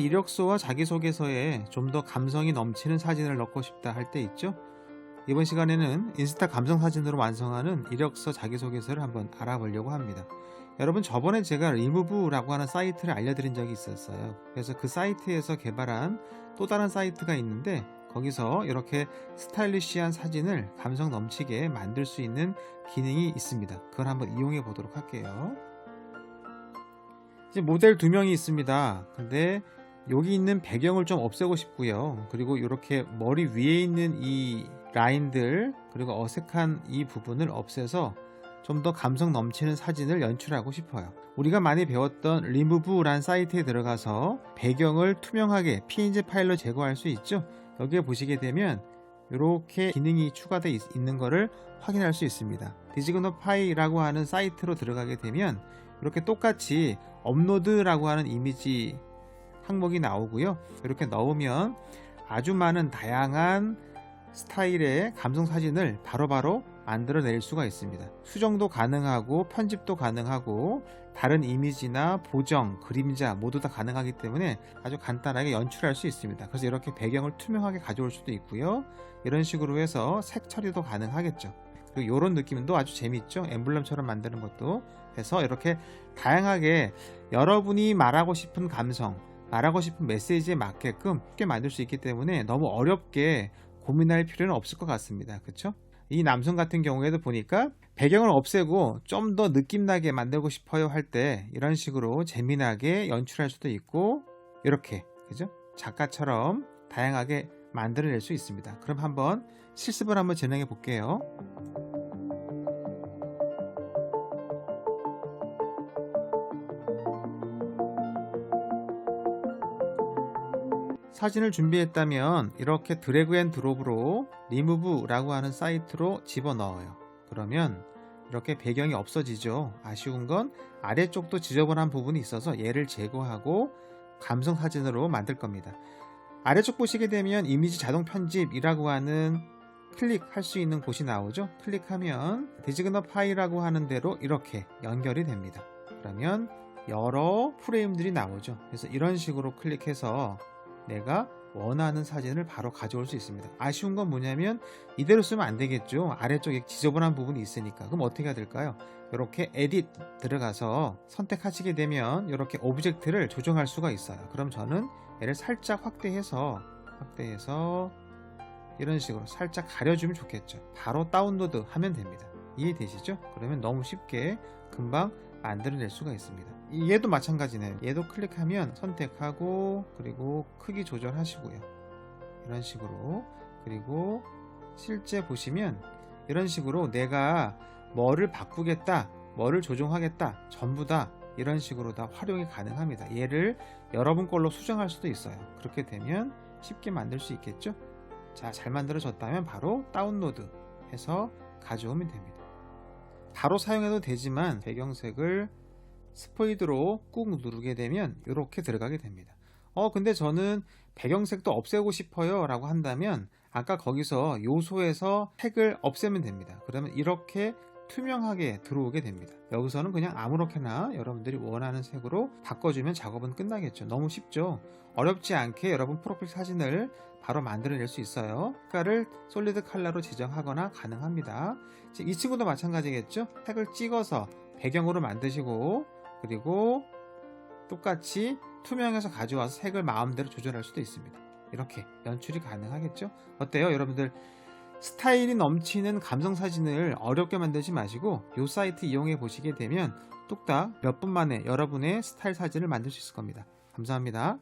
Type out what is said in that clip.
이력서와 자기소개서에 좀 더 감성이 넘치는 사진을 넣고 싶다 할 때 있죠? 이번 시간에는 인스타 감성 사진으로 완성하는 이력서 자기소개서를 한번 알아보려고 합니다. 여러분 저번에 제가 리무브라고 하는 사이트를 알려드린 적이 있었어요. 그래서 그 사이트에서 개발한 또 다른 사이트가 있는데 거기서 이렇게 스타일리시한 사진을 감성 넘치게 만들 수 있는 기능이 있습니다. 그걸 한번 이용해 보도록 할게요. 이제 모델 두 명이 있습니다. 근데 여기 있는 배경을 좀 없애고 싶고요. 그리고 이렇게 머리 위에 있는 이 라인들 그리고 어색한 이 부분을 없애서 좀 더 감성 넘치는 사진을 연출하고 싶어요. 우리가 많이 배웠던 리무브란 사이트에 들어가서 배경을 투명하게 PNG 파일로 제거할 수 있죠. 여기에 보시게 되면 이렇게 기능이 추가되어 있- 있는 것을 확인할 수 있습니다. 디지그노파이라고 하는 사이트로 들어가게 되면 이렇게 똑같이 업로드라고 하는 이미지 항목이 나오고요. 이렇게 넣으면 아주 많은 다양한 스타일의 감성 사진을 바로바로 만들어낼 수가 있습니다. 수정도 가능하고 편집도 가능하고 다른 이미지나 보정, 그림자 모두 다 가능하기 때문에 아주 간단하게 연출할 수 있습니다. 그래서 이렇게 배경을 투명하게 가져올 수도 있고요. 이런 식으로 해서 색 처리도 가능하겠죠. 그리고 이런 느낌도 아주 재밌죠. 엠블럼처럼 만드는 것도 해서 이렇게 다양하게 여러분이 말하고 싶은 감성, 말하고 싶은 메시지에 맞게끔 쉽게 만들 수 있기 때문에 너무 어렵게 고민할 필요는 없을 것 같습니다. 그렇죠? 이 남성 같은 경우에도 보니까 배경을 없애고 좀 더 느낌나게 만들고 싶어요 할 때 이런 식으로 재미나게 연출할 수도 있고 이렇게 그죠? 작가처럼 다양하게 만들어낼 수 있습니다. 그럼 한번 실습을 한번 진행해 볼게요. 사진을 준비했다면 이렇게 드래그 앤 드롭으로 리무브라고 하는 사이트로 집어넣어요. 그러면 이렇게 배경이 없어지죠. 아쉬운 건 아래쪽도 지저분한 부분이 있어서 얘를 제거하고 감성 사진으로 만들 겁니다. 아래쪽 보시게 되면 이미지 자동 편집이라고 하는 클릭할 수 있는 곳이 나오죠. 클릭하면 디지그너 파일이라고 하는 대로 이렇게 연결이 됩니다. 그러면 여러 프레임들이 나오죠. 그래서 이런 식으로 클릭해서 내가 원하는 사진을 바로 가져올 수 있습니다. 아쉬운 건 뭐냐면 이대로 쓰면 안 되겠죠. 아래쪽에 지저분한 부분이 있으니까. 그럼 어떻게 해야 될까요? 이렇게 에딧 들어가서 선택하시게 되면 이렇게 오브젝트를 조정할 수가 있어요. 그럼 저는 얘를 살짝 확대해서 확대해서 이런 식으로 살짝 가려주면 좋겠죠. 바로 다운로드 하면 됩니다. 이해되시죠? 그러면 너무 쉽게 금방 만들어낼 수가 있습니다. 이- 얘도 마찬가지네요. 얘도 클릭하면 선택하고 그리고 크기 조절하시고요. 이런 식으로 그리고 실제 보시면 이런 식으로 내가 뭐를 바꾸겠다, 뭐를 조정하겠다, 전부 다 이런 식으로 다 활용이 가능합니다. 얘를 여러분 걸로 수정할 수도 있어요. 그렇게 되면 쉽게 만들 수 있겠죠? 자, 잘 만들어졌다면 바로 다운로드 해서 가져오면 됩니다. 바로 사용해도 되지만 배경색을 스포이드로 꾹 누르게 되면 이렇게 들어가게 됩니다. 어, 근데 저는 배경색도 없애고 싶어요 라고 한다면 아까 거기서 요소에서 색을 없애면 됩니다. 그러면 이렇게 투명하게 들어오게 됩니다. 여기서는 그냥 아무렇게나 여러분들이 원하는 색으로 바꿔주면 작업은 끝나겠죠. 너무 쉽죠? 어렵지 않게 여러분 프로필 사진을 바로 만들어낼 수 있어요. 색깔을 솔리드 컬러로 지정하거나 가능합니다. 이 친구도 마찬가지겠죠? 색을 찍어서 배경으로 만드시고 그리고 똑같이 투명해서 가져와서 색을 마음대로 조절할 수도 있습니다. 이렇게 연출이 가능하겠죠? 어때요, 여러분들? 스타일이 넘치는 감성 사진을 어렵게 만들지 마시고 이 사이트 이용해 보시게 되면 뚝딱 몇 분 만에 여러분의 스타일 사진을 만들 수 있을 겁니다. 감사합니다.